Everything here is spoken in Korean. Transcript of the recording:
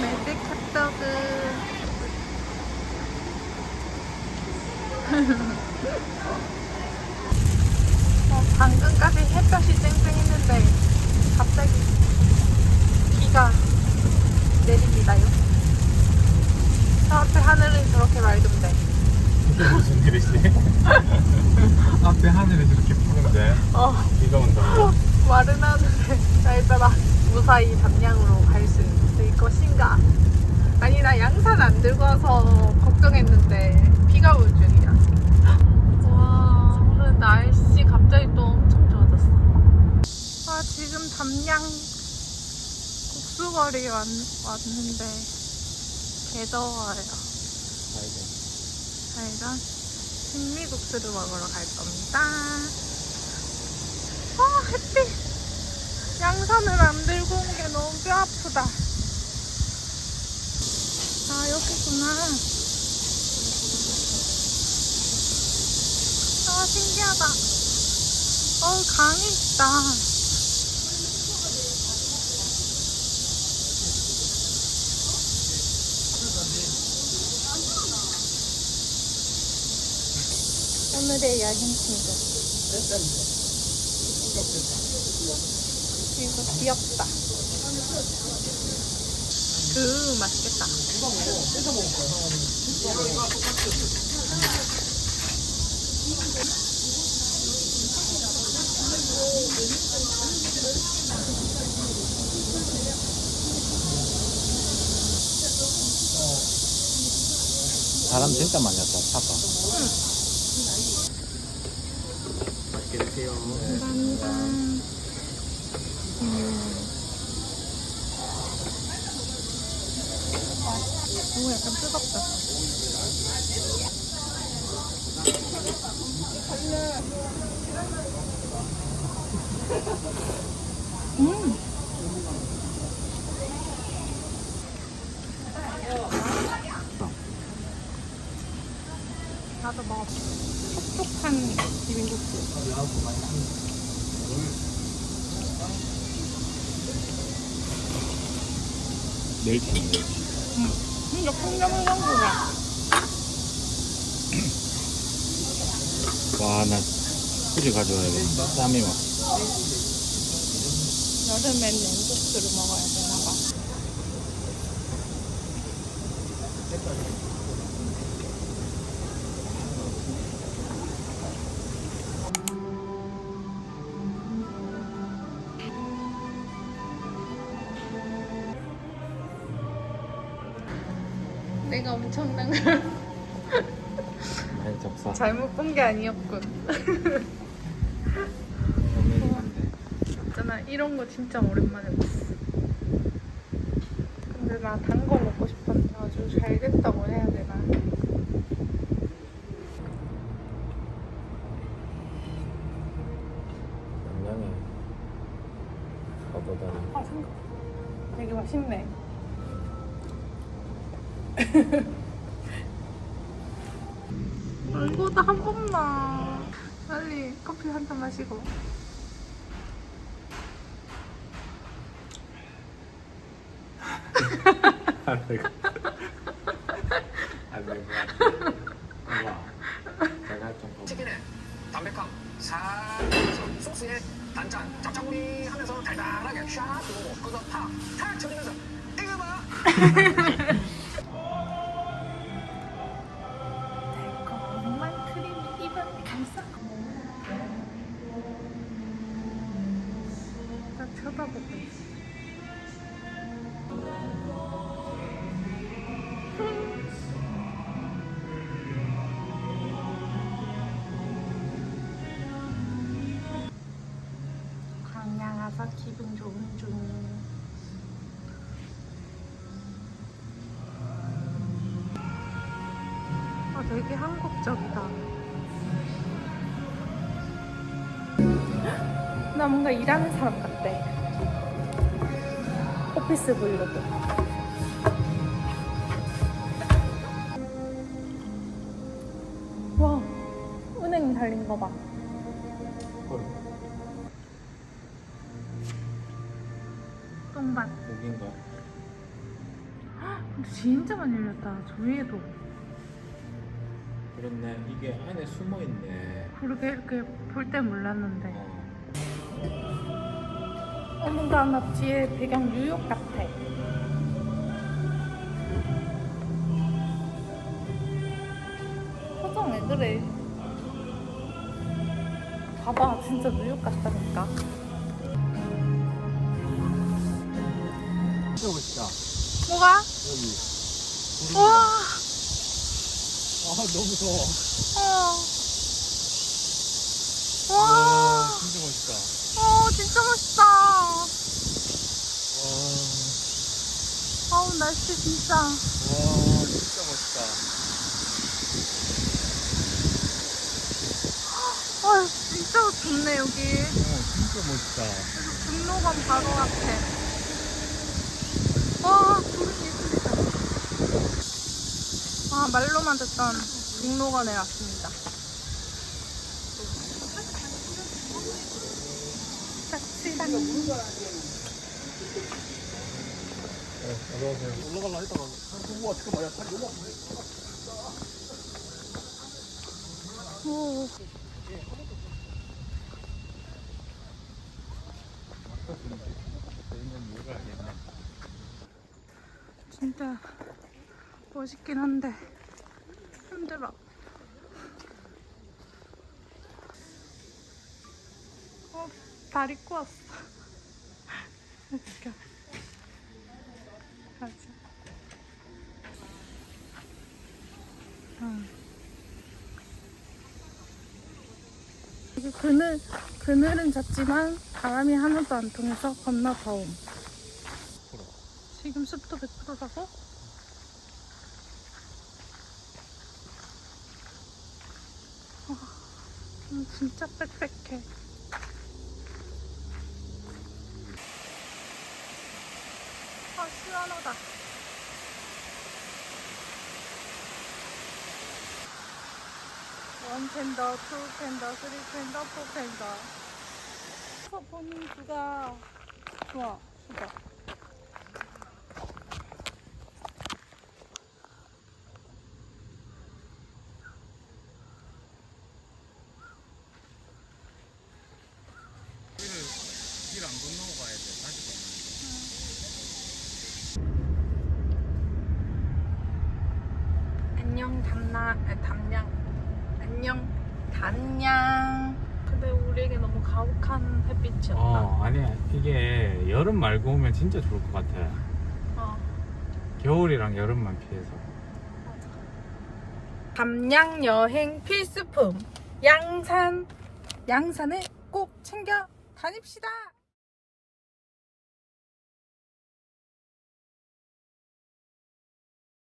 매직 핫도그. 어, 방금까지 햇볕이 쨍쨍했는데 갑자기 비가 내립니다요. 저 앞에 하늘은 저렇게 맑은데. 무슨 일이지? 앞에 하늘이 저렇게 푸른데 어, 비가 온다. 마른 하늘에 날따라 무사히 담양으로 갈 수 있 을 것인가? 아니 나 양산 안 들고 와서 걱정했는데 비가 올 줄이야. 와 오늘 날씨 갑자기 또 엄청 좋아졌어. 아 지금 담양 국수거리에 왔, 왔는데 개 더워요. 저희가 신미국수를 먹으러 갈 겁니다. 아 햇빛 양산을 안 들고 온 게 너무 뼈 아프다. 아 여기구나. 아 신기하다. 어우 강이 있다. 오늘의 야행 친구. 이거 귀엽다. 그 맛있겠다. 사람 진짜 많이 왔다. 차가. 맛있게 드세요. 감사합니다. 음. 오, 약간 뜨겁다. 음. 나도 먹어. 촉촉한 비빔국수. 멸치. 멸치. 진짜 콩나물 향구가. 와, 나 굳이 가져와야겠다. 쌈이 막. 여름엔 냉국수를 먹어야 되나 봐. 엄청난 걸 많이 접사. 잘못 본 게 아니었군. 있잖아 이런 거 진짜 오랜만에 봤어. 근데 나 단 거 먹고 싶었는데 아주 잘 됐다고 해야 되나? 양양에 가보다니. 아 생각 되게 맛있네. 이거도 한 번만 빨리 커피 한 잔 마시고. 안 되고. 안 되고. 와. 제가 좀 더. 치킨의 담백함 싹 소스의 단짠 짭짜구리 하면서 달달하게 샥 들어오고 거기서 탁탁 쳐지면서 이거 봐 쳐다보고 있어. 광양 와서 기분 좋은 중. 아, 되게 한국적이다. 나 뭔가 일하는 사람 같대. 오피스 브이로그. 와, 은행 달린 거 봐. 똥밭. 여긴가? 근데 진짜 많이 열렸다. 저 위에도. 그렇네. 이게 안에 숨어 있네. 그렇게 이렇게 볼 때 몰랐는데. 어. 어, 뭔가 나 뒤에 배경 뉴욕 같아. 표정 왜 그래? 봐봐, 진짜 뉴욕 같다니까. 진짜 멋있다. 뭐가? 여기. 우와, 아 너무. 어. 와 와, 진짜 멋있다. 어, 진짜 멋있다. 와, 아우, 날씨 진짜. 와 진짜 멋있다. 아, 진짜 좋네, 여기. 어 진짜 멋있다. 등록원 바로 앞에. 와, 구름 예쁘다. 아, 말로만 듣던 등록원에 왔습니다. 진짜 멋있긴 한데 힘들어. 어, 다리 꼬았어. 웃겨. 가자. 응. 이게 그늘, 그늘은 졌지만 바람이 하나도 안 통해서 겁나 더움. 지금 습도 100%라고? 음, 진짜 빽빽해. 시원하다. 원 팬더, 투 팬더, 쓰리 팬더, 포 팬더. 서 보는 뷰가 좋아, 좋아. 길을 길 안 건너고 가야 돼. 다시 건너. 안녕 담나 아, 담양 안녕 단양 근데 우리에게 너무 가혹한 햇빛이었다. 어 아니야 이게 여름 말고 오면 진짜 좋을 것 같아. 어. 겨울이랑 여름만 피해서. 담양 여행 필수품. 양산. 양산을 꼭 챙겨 다닙시다